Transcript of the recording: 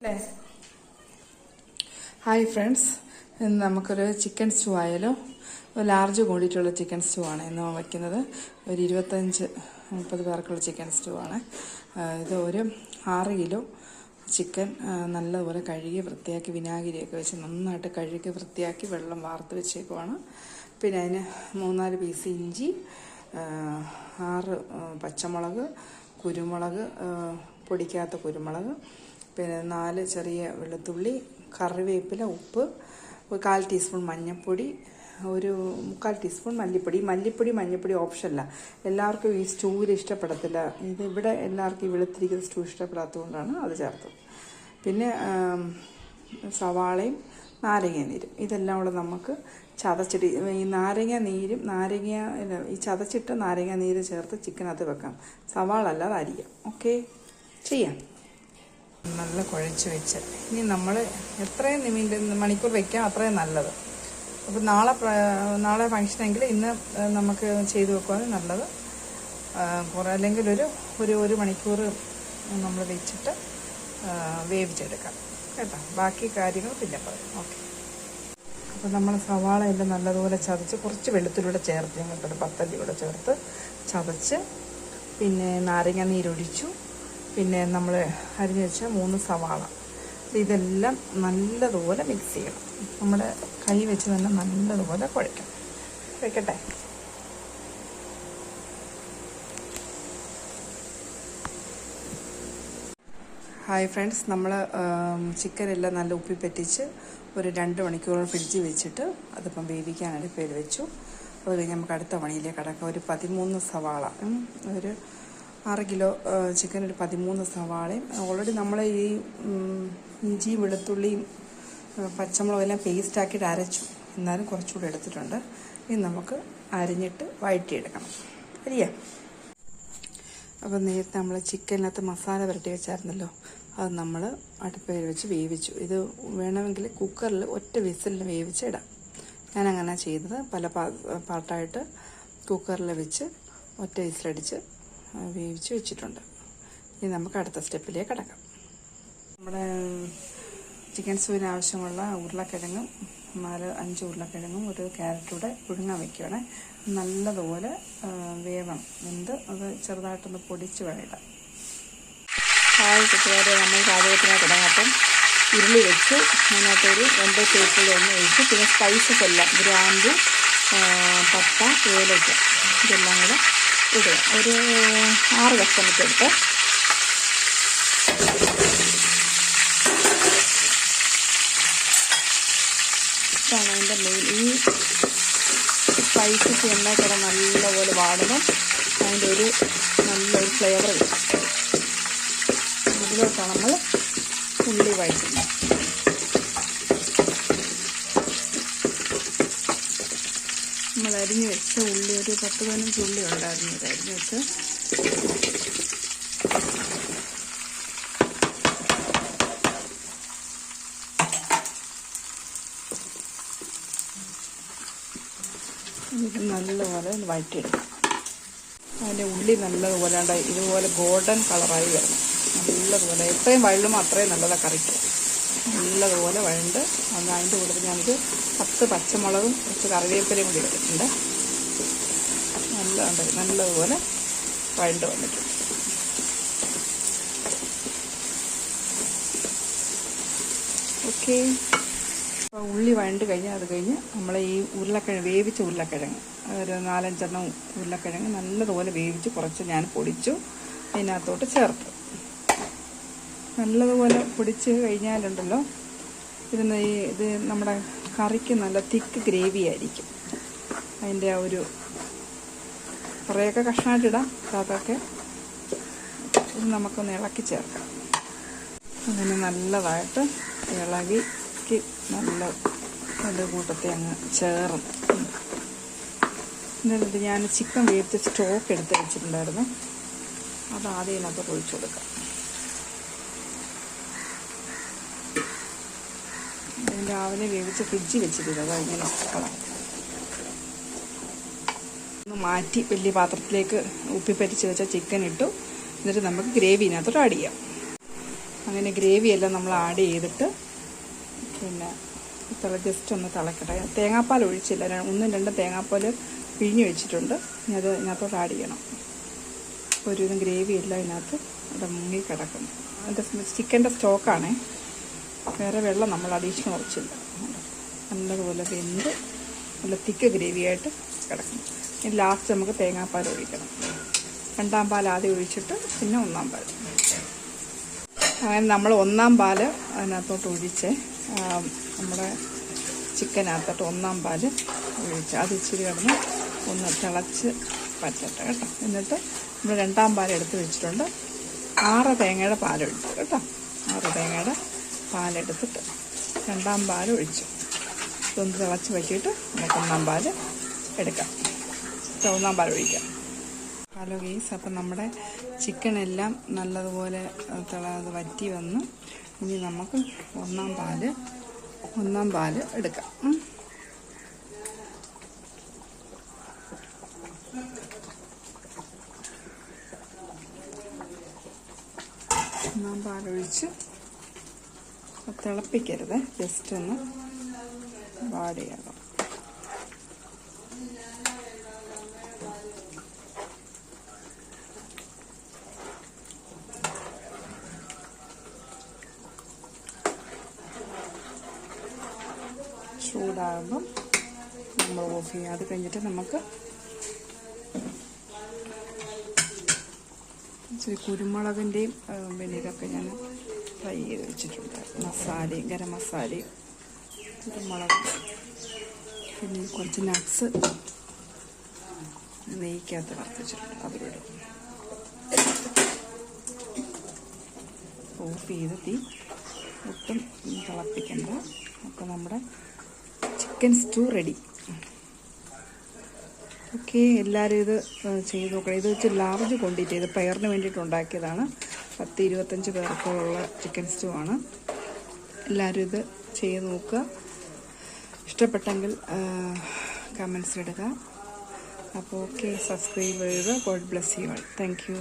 അല്ലേ? Hi friends ഇന്ന് നമുക്കൊരു ചിക്കൻ സ്റ്റൂ ആയാലോ? ലാർജ് കൂടിയിട്ടുള്ള ചിക്കൻ സ്റ്റൂ ആണ് ഇന്ന് വയ്ക്കുന്നത് ഒരു ഇരുപത്തഞ്ച് മുപ്പത് പേർക്കുള്ള ചിക്കൻ സ്റ്റൂ ആണ്. ഇത് ഒരു ആറ് കിലോ ചിക്കൻ നല്ലതുപോലെ കഴുകി വൃത്തിയാക്കി വിനാഗിരിയൊക്കെ വെച്ച് നന്നായിട്ട് കഴുകി വൃത്തിയാക്കി വെള്ളം വാർത്ത് വെച്ചേക്കുവാണ്. പിന്നെ അതിന് മൂന്നാൽ പീസ് ഇഞ്ചി ആറ് പച്ചമുളക് കുരുമുളക് പൊടിക്കാത്ത കുരുമുളക് പിന്നെ നാല് ചെറിയ വെളുത്തുള്ളി കറിവേപ്പില ഉപ്പ് ഒരു കാൽ ടീസ്പൂൺ മഞ്ഞൾപ്പൊടി ഒരു മുക്കാൽ ടീസ്പൂൺ മല്ലിപ്പൊടി. മല്ലിപ്പൊടി മഞ്ഞൾപ്പൊടി ഓപ്ഷനല്ല എല്ലാവർക്കും ഈ സ്റ്റൂവിൽ ഇഷ്ടപ്പെടത്തില്ല. ഇത് ഇവിടെ എല്ലാവർക്കും ഈ വെളുത്തിരിക്കുന്ന സ്റ്റൂ ഇഷ്ടപ്പെടാത്തതുകൊണ്ടാണ് അത് ചേർത്തത്. പിന്നെ സവാളയും നാരങ്ങ നീരും. ഇതെല്ലാം കൂടെ നമുക്ക് ചതച്ചിട്ട് ഈ നാരങ്ങ നീരും നാരങ്ങ ഈ ചതച്ചിട്ട് നാരങ്ങ നീര് ചേർത്ത് ചിക്കനകത്ത് വെക്കാം. സവാള അല്ലാതെ അരിയാം. ഓക്കെ? ചെയ്യാം. നല്ല കുഴച്ച് വെച്ച്. ഇനി നമ്മൾ എത്രയും നിമിന്റെ മണിക്കൂർ വെക്കാം അത്രയും നല്ലത്. അപ്പോൾ നാളെ നാളെ ഫംഗ്ഷനെങ്കിൽ ഇന്ന് നമുക്ക് ചെയ്ത് വെക്കുവാണ് നല്ലത്. കുറേ അല്ലെങ്കിൽ ഒരു ഒരു ഒരു മണിക്കൂർ നമ്മൾ വെച്ചിട്ട് വേവിച്ചെടുക്കാം. കേട്ടോ? ബാക്കി കാര്യങ്ങൾ പിന്നെ പറയാം. ഓക്കെ. അപ്പോൾ നമ്മൾ സവാള എല്ലാം നല്ലതുപോലെ ചതച്ച് കുറച്ച് വെളുത്തുള്ളിയുടെ ചേർത്ത് ഞങ്ങൾക്കൊരു പത്തല്ലി കൂടെ ചേർത്ത് ചതച്ച് പിന്നെ നാരങ്ങ നീരൊഴിച്ചു. പിന്നെ നമ്മൾ അരിഞ്ഞു വെച്ച മൂന്ന് സവാള. ഇതെല്ലാം നല്ലതുപോലെ മിക്സ് ചെയ്യണം. നമ്മുടെ കൈ വെച്ച് തന്നെ നല്ലതുപോലെ കുഴയ്ക്കണം. വെക്കട്ടെ ഹായ് ഫ്രണ്ട്സ് നമ്മൾ ചിക്കനെല്ലാം നല്ല ഉപ്പി പറ്റിച്ച് ഒരു രണ്ട് മണിക്കൂർ ഫ്രിഡ്ജിൽ വെച്ചിട്ട് അതിപ്പം വേവിക്കാൻ അടുപ്പയിൽ വെച്ചു. അത് കഴിഞ്ഞ് നമുക്ക് അടുത്ത പണിയിലേക്ക് കടക്കാം. ഒരു പതിമൂന്ന് സവാള. ഒരു ആറ് കിലോ ചിക്കൻ ഒരു പതിമൂന്ന് സവാളയും ഓൾറെഡി നമ്മൾ ഈ ഇഞ്ചി വെളുത്തുള്ളിയും പച്ചമുളകും എല്ലാം പേസ്റ്റാക്കിയിട്ട് അരച്ചു. എന്നാലും കുറച്ചുകൂടെ എടുത്തിട്ടുണ്ട്. ഇനി നമുക്ക് അരിഞ്ഞിട്ട് വഴറ്റിയെടുക്കണം. അരിയാ അപ്പോൾ നേരത്തെ നമ്മൾ ചിക്കനകത്ത് മസാല പുരട്ടി വെച്ചായിരുന്നല്ലോ. അത് നമ്മൾ അടുപ്പേൽ വെച്ച് വേവിച്ചു. ഇത് വേണമെങ്കിൽ കുക്കറിൽ ഒറ്റ വിസിലിൽ വേവിച്ചിടാം ഞാനങ്ങനെ ചെയ്തത്. പല പാ- പാട്ടായിട്ട് കുക്കറിൽ വെച്ച് ഒറ്റ വിസിലടിച്ച് വേവിച്ച് വെച്ചിട്ടുണ്ട്. ഇനി നമുക്ക് അടുത്ത സ്റ്റെപ്പിലേക്ക് കിടക്കാം. നമ്മുടെ ചിക്കൻ സൂവിന് ആവശ്യമുള്ള ഉരുളക്കിഴങ്ങും നാല് അഞ്ച് ഉരുളക്കിഴങ്ങും ഒരു ക്യാരറ്റൂടെ പുഴുങ്ങാൻ വയ്ക്കുകയാണ് നല്ലതുപോലെ വേവണം. വെന്ത് അത് ചെറുതായിട്ടൊന്ന് പൊടിച്ച് വേണ്ട ഹായ് കുട്ടികാരെ നമ്മൾ പാചകത്തിനായി തുടങ്ങാം ഉരുളി വെച്ച്. അതിനകത്തൊരു രണ്ട് ടേബിൾ ഒന്ന് ഒഴിച്ച് പിന്നെ സ്പൈസസ് എല്ലാം ഗ്രാമ്പു പട്ട ഏലക്ക ഇതെല്ലാം കൂടെ ഇടുക ഒരു ആറ് കഷ്ണമിട്ടെടുത്ത് ഇതാണ് അതിന്റെ മെയിൻ ഈ സ്പൈസസ് എണ്ണ കൂടെ നല്ലപോലെ വാടുമ്പോൾ അതിന്റെ ഒരു നല്ലൊരു ഫ്ലേവർ കിട്ടും. അതിലോട്ടാണ് നമ്മൾ ഉള്ളി വഴറ്റുന്നത്. നമ്മൾ അരിഞ്ഞ് വെച്ച ഉള്ളി ഒരു പത്ത് പതിനഞ്ച് ഉള്ളി ഉണ്ടായിരുന്നു ഇത് അരിഞ്ഞ് വെച്ച്. നല്ലപോലെ വഴറ്റിയെടുക്കും. അതിന്റെ ഉള്ളി നല്ലതുപോലെ ഇതുപോലെ ഗോൾഡൻ കളറായി വരണം. നല്ലതുപോലെ. എത്രയും വഴുമ്പോ അത്രയും നല്ലതാണ് കറിക്ക്. നല്ലതുപോലെ വഴണ്ട്. അന്ന് അതിന്റെ കൂട്ടത്തിൽ ഞാനൊരു പത്ത് പച്ചമുളകും കുറച്ച് കറിവേപ്പിലയും കൂടി ഇട്ടിട്ടുണ്ട്. നല്ല ഉണ്ട് നല്ലതുപോലെ വഴണ്ട് വന്നിട്ടുണ്ട്. ഓക്കെ. അപ്പോൾ ഉള്ളി വഴണ്ട് കഴിഞ്ഞാൽ അത് കഴിഞ്ഞ് നമ്മൾ ഈ ഉരുളക്കിഴങ്ങ് വേവിച്ച ഉരുളക്കിഴങ്ങ്. ഒരു നാലഞ്ചെണ്ണം ഉരുളക്കിഴങ്ങ് നല്ലതുപോലെ വേവിച്ച് കുറച്ച് ഞാൻ പൊടിച്ചു അതിനകത്തോട്ട് ചേർത്ത്. നല്ലതുപോലെ പൊടിച്ച് കഴിഞ്ഞാലുണ്ടല്ലോ ഇതിന് ഈ ഇത് നമ്മുടെ കറിക്ക് നല്ല തിക്ക് ഗ്രേവി ആയിരിക്കും. അതിന്റെ ആ ഒരു കുറേയൊക്കെ കഷ്ണമായിട്ടിടാം അതൊക്കെ ഇത് നമുക്കൊന്ന് ഇളക്കി ചേർക്കാം. അങ്ങനെ നല്ലതായിട്ട് ഇളകി നല്ല അത് കൂട്ടത്തെ അങ്ങ് ചേർന്ന്. എന്നിട്ട് ഞാൻ ചിക്കൻ വേവിച്ച് സ്റ്റോക്ക് എടുത്ത് വെച്ചിട്ടുണ്ടായിരുന്നു. അത് ആദ്യം ഇതിനകത്ത് ഒഴിച്ചു കൊടുക്കാം ഞാൻ രാവിലെ വേവിച്ച് ഫ്രിഡ്ജിൽ അത് ഇങ്ങനെ കളാം ഒന്ന് മാറ്റി വലിയ പാത്രത്തിലേക്ക് ഉപ്പിപ്പറ്റിച്ച് വെച്ച ചിക്കൻ ഇട്ടു. എന്നിട്ട് നമുക്ക് ഗ്രേവി ഇതിനകത്തോട്ട് ആഡ് ചെയ്യാം. അങ്ങനെ ഗ്രേവി എല്ലാം നമ്മൾ ആഡ് ചെയ്തിട്ട് പിന്നെ തിള ജസ്റ്റ് ഒന്ന് തിളക്കട്ടെ. തേങ്ങാപ്പാൽ ഒഴിച്ചില്ല. ഒന്നും രണ്ടും തേങ്ങാപ്പാൽ പിഴിഞ്ഞ് വെച്ചിട്ടുണ്ട്. ഇനി അത് ഇതിനകത്തോട്ട് ആഡ് ചെയ്യണം. അപ്പോൾ ഒരുവിധം ഗ്രേവി എല്ലാം ഇതിനകത്ത് അവിടെ മുങ്ങി കിടക്കുന്നു. അതിന്റെ ചിക്കന്റെ സ്റ്റോക്കാണേ വേറെ വെള്ളം നമ്മൾ അഡീഷണൽ ഒഴിച്ചില്ല നല്ലതുപോലെ വെന്ത് നല്ല തിക്ക് ഗ്രേവിയായിട്ട് കിടക്കണം. ഇനി ലാസ്റ്റ് നമുക്ക് തേങ്ങാപ്പാൽ ഒഴിക്കണം. രണ്ടാം പാൽ ആദ്യം ഒഴിച്ചിട്ട് പിന്നെ ഒന്നാം പാൽ. അങ്ങനെ നമ്മൾ ഒന്നാം പാൽ അതിനകത്തോട്ട് ഒഴിച്ച് നമ്മുടെ ചിക്കനകത്തോട്ട് ഒന്നാം പാൽ ഒഴിച്ച് അത് ഇച്ചിരി കിടന്ന് ഒന്ന് തിളച്ച് പറ്റട്ടെ കേട്ടോ. എന്നിട്ട് നമ്മൾ രണ്ടാം പാൽ എടുത്ത് വെച്ചിട്ടുണ്ട്. ആറ് തേങ്ങയുടെ പാലൊഴിച്ചു കേട്ടോ. ആറ് തേങ്ങയുടെ പാലെടുത്തിട്ട് രണ്ടാം പാൽ ഒഴിച്ചു. ഇതൊന്ന് തിളച്ച് വയ്ക്കിയിട്ട് നമുക്ക് ഒന്നാം പാൽ എടുക്കാം. ഒന്നാം പാൽ ഒഴിക്കാം. ഹലോ ഗീസ് അപ്പം നമ്മുടെ ചിക്കൻ എല്ലാം നല്ലതുപോലെ തിളത് വറ്റി വന്ന്. ഇനി നമുക്ക് ഒന്നാം പാൽ ഒന്നാം പാൽ എടുക്കാം. ഒന്നാം പാലൊഴിച്ച് തിളപ്പിക്കരുത്. ജസ്റ്റ് ഒന്ന് വാടിയാകും ചൂടാകുമ്പം നമ്മൾ ഓഫ് ചെയ്യുക അത് കഴിഞ്ഞിട്ട് നമുക്ക് ഇച്ചിരി കുരുമുളകിന്റെയും പിന്നെ ഞാൻ ഫ്രൈ ചെയ്ത് വെച്ചിട്ടുണ്ട് മസാലയും ഗരം മസാലയും കുരുമുളക് പിന്നെ കുറച്ച് നട്ട്സ് നെയ്ക്കകത്ത് വർത്തിച്ചിട്ടുണ്ട് അതിലൂടെ ഓഫ് ചെയ്ത് തീ ഒട്ടും തിളപ്പിക്കണ്ട. അപ്പോൾ നമ്മുടെ ചിക്കൻ സ്റ്റൂ റെഡി ഓക്കെ എല്ലാവരും ഇത് ചെയ്ത് നോക്കണം. ഇത് വെച്ച് ലാർജ് ക്വാണ്ടിറ്റി ഇത് പയറിന് വേണ്ടിയിട്ട് ഉണ്ടാക്കിയതാണ്. പത്ത് ഇരുപത്തഞ്ച് പേർക്കുള്ള ചിക്കൻ സ്റ്റൂ ആണ്. എല്ലാവരും ഇത് ചെയ്ത് നോക്കുക. ഇഷ്ടപ്പെട്ടെങ്കിൽ കമൻസ് ഇടുക. അപ്പോൾ ഓക്കെ സബ്സ്ക്രൈബ് ചെയ്യുക god bless you all thank you